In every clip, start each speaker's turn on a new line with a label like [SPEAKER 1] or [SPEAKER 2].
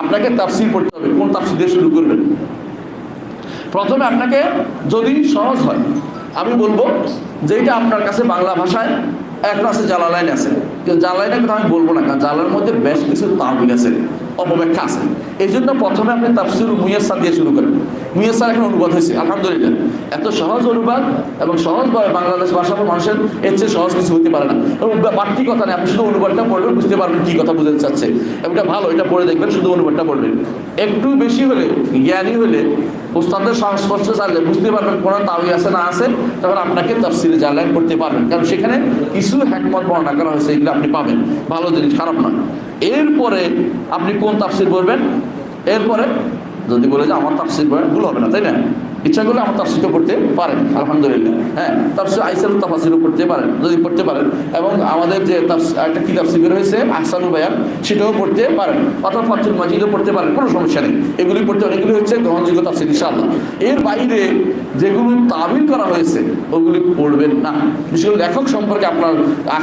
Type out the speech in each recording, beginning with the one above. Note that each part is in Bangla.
[SPEAKER 1] আপনাকে তাফসির পড়তে হবে, কোন তাফসির দিয়ে শুরু করবেন? প্রথমে আপনাকে যদি সহজ হয়, আমি বলব যে এটা আপনার কাছে বাংলা ভাষায় একটা আছে জালালাইন আছে। কিন্তু জালালাইনের কথা আমি বলব না, কারণ জালার মধ্যে বেশ কিছু তাহবিল আছে, অপব্যাখ্যা আছে। এই জন্য প্রথমে আপনি তাফসির মুয়াসা দিয়ে শুরু করেন। মুয়াসার এখন অনুবাদ হয়েছে, আলহামদুলিল্লাহ। এত সহজ অনুবাদ এবং সহজভাবে বাংলাদেশ ভাষা মানুষের এর চেয়ে সহজ কিছু হতে পারে না। এবং বাড়তি কথা নেই, আপনি শুধু অনুবাদটা পড়বেন, বুঝতে পারবেন কি কথা বুঝতে চাচ্ছে। এটা ভালো, এটা পড়ে দেখবেন, শুধু অনুবাদটা পড়বেন। একটু বেশি হলে, জ্ঞানী হলে উস্তাদের সংস্পর্শ চাইলে বুঝতে পারবেন কোনো তাওই আছে না আছে, তখন আপনাকে তফসিলে জানলাইন করতে পারবেন। কারণ সেখানে কিছু হ্যাকমত বর্ণনা করা হয়েছে, এগুলো আপনি পাবেন। ভালো জিনিস, খারাপ না এরপরে আপনি কোন তাফসিল করবেন এরপরে যদি বলে যে আমার তাফসির করেন ভুল হবে না তাই না? ইচ্ছা করলে আমার তাফসিরও করতে পারেন, আলহামদুলিল্লাহ। হ্যাঁ তাফসির আইসাল তাফাসিরও করতে পারেন, যদি পড়তে পারেন। এবং আমাদের যে একটা কি তাফসির বের হয়েছে আহসানুল বায়ান, সেটাও পড়তে পারেন। অর্থাৎ ফাতুল মাজিদও পড়তে পারেন, কোনো সমস্যা নেই। এগুলি পড়তে অনেকগুলি হচ্ছে গ্রহণযোগ্য তাফসির, ইনশাআল্লাহ। এর বাইরে যেগুলো তাবিল করা হয়েছে, ওগুলি পড়বেন না। বিশেষ লেখক সম্পর্কে আপনার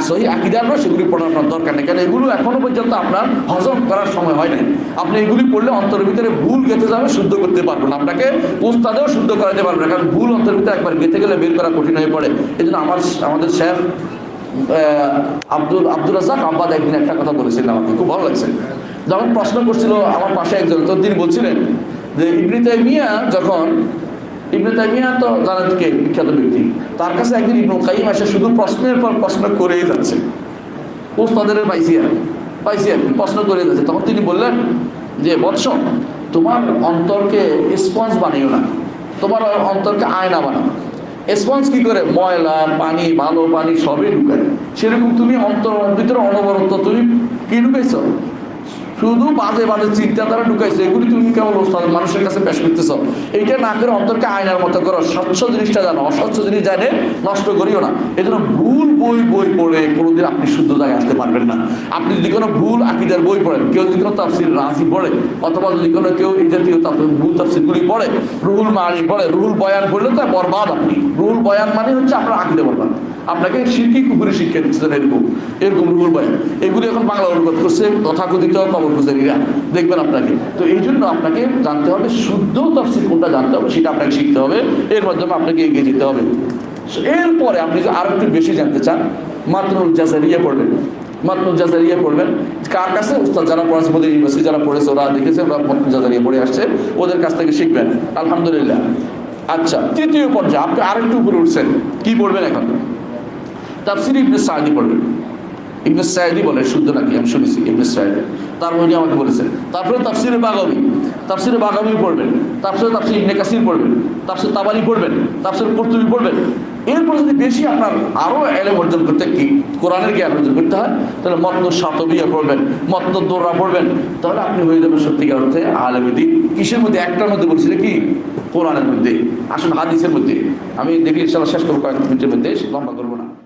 [SPEAKER 1] সহি আকিদার না সেগুলি পড়ার আপনার দরকার নেই। কারণ এগুলো এখনও পর্যন্ত আপনার হজম করার সময় হয় নাই। আপনি এগুলি পড়লে অন্তরের ভিতরে ভুল গেঁথে যাবে, শুদ্ধ করতে পারবেন। আপনাকে উস্তাদেও শুদ্ধ করাতে পারবে না, কারণ ভুল অন্তরের ভিতরে একবার গেঁথে গেলে বের করা কঠিন হয়ে পড়ে। এই জন্য আমার, আমাদের শেখ আব্দুল আব্দুল রাজাক আব্বাদ একদিন একটা কথা বলেছিলেন আমাকে, খুব ভালো লাগছে। যখন প্রশ্ন করছিল আমার পাশে একজন, তো তিনি বলছিলেন যে ইবনে তাইমিয়া যখন, ইবনে তাইমিয়া তো জানেন কে বিখ্যাত ব্যক্তি, তার কাছে একদিন ইবনু কাইম এসে শুধু প্রশ্নের পর প্রশ্ন করেই যাচ্ছে। উস্তাদের পাইছি আর পাইছি আর প্রশ্ন করে যাচ্ছে। তখন তিনি বললেন যে, বৎস, তোমার অন্তরকে স্পঞ্জ বানিও না। তোমার অন্তরকে আয়না বানাও। স্পঞ্জ কি করে? ময়লা, পানি, ভালো পানি, সবই ঢুকায়। সেরকম তুমি অন্তর, ভিতরে অনবরত তুমি কি ঢুকাইছো? শুধু বাজে বাজে চিন্তাধারা ঢুকাইছে। এগুলি তুমি কেবল মানুষের কাছে পেশ করতেছ এইটা না করে অন্তরকে আয়নার মতো করো। স্বচ্ছ জিনিসটা জানো। অস্বচ্ছ জিনিস জানে নষ্ট করিও না। এই জন্য ভুল বই বই পড়ে কোনোদিন আপনি শুদ্ধ জায়গায় আসতে পারবেন না। আপনি যদি কোনো ভুল আকিদার বই পড়েন, কেউ যদি কোনো তাফসির রাজি পড়ে, অথবা যদি কোনো কেউ এই জাতীয় ভুল তাফসিরগুলি পড়ে, রুহুল মানি পড়ে রুহুল বয়ান পড়লে তো বরবাদ আপনি। রুহুল বয়ান মানে হচ্ছে আপনার আকিদে বরবাদ। আপনাকে শিরকি কুকুরে শিক্ষা দিচ্ছে এরকম এরকম রুহুল বয়ান এগুলি এখন বাংলা অনুবাদ করছে, তথাকথিত কবর দেখবেন আপনাকে। তো এই জন্য আপনাকে জানতে হবে, শুদ্ধ তফসিল কোনটা জানতে হবে, সেটা আপনাকে শিখতে হবে। এর মাধ্যমে আপনাকে এগিয়ে যেতে হবে। এরপরে আপনি যদি আরও একটু বেশি জানতে চান মাত্রুল জাজারিয়া পড়বেন। মাত্রুল জাজারিয়া পড়বেন। কার কাছে? উস্তাদ যারা পড়াচ্ছে মোদী ইউনিভার্সিটি যারা পড়েছে, ওরা দেখেছে, ওরা মাত্রুল জাজারিয়া পড়ে আসছে। ওদের কাছ থেকে শিখবেন। আলহামদুলিল্লাহ। আচ্ছা তৃতীয় পর্যায়ে আপনি আরেকটু উপরে উঠছেন। কি পড়বেন এখন? তাফসির ইবনে সাঈদি পড়বেন ইবনে সাঈদি বলে, শুদ্ধ নাকি? আমি শুনেছি ইবনে সাঈদি। তার মধ্যে আমাকে বলেছেন। তারপরে তাফসিরে বাগাবি তাফসিরে বাগাবি পড়বেন। তারপরে তাফসির ইবনে কাসির পড়বেন। তাফসির তাবারি পড়বেন। তাফসির কর্তুবি পড়বেন। এরপর যদি বেশি আপনার আরও এলেম অর্জন করতে কি? কোরআনের জ্ঞান অর্জন করতে হয়, তাহলে মত্ন সাতবিয়া পড়বেন, মত্ন দোররা পড়বেন। তাহলে আপনি হয়ে যাবেন সত্যিকার অর্থে আলেমিদি কিসের মধ্যে? একটার মধ্যে বলছিল কি? কোরআনের মধ্যে। আসুন হাদিসের মধ্যে। আমি দেখি ইনশাল্লাহ শেষ করব কয়েক মিনিটের মধ্যে, লম্বা করব না।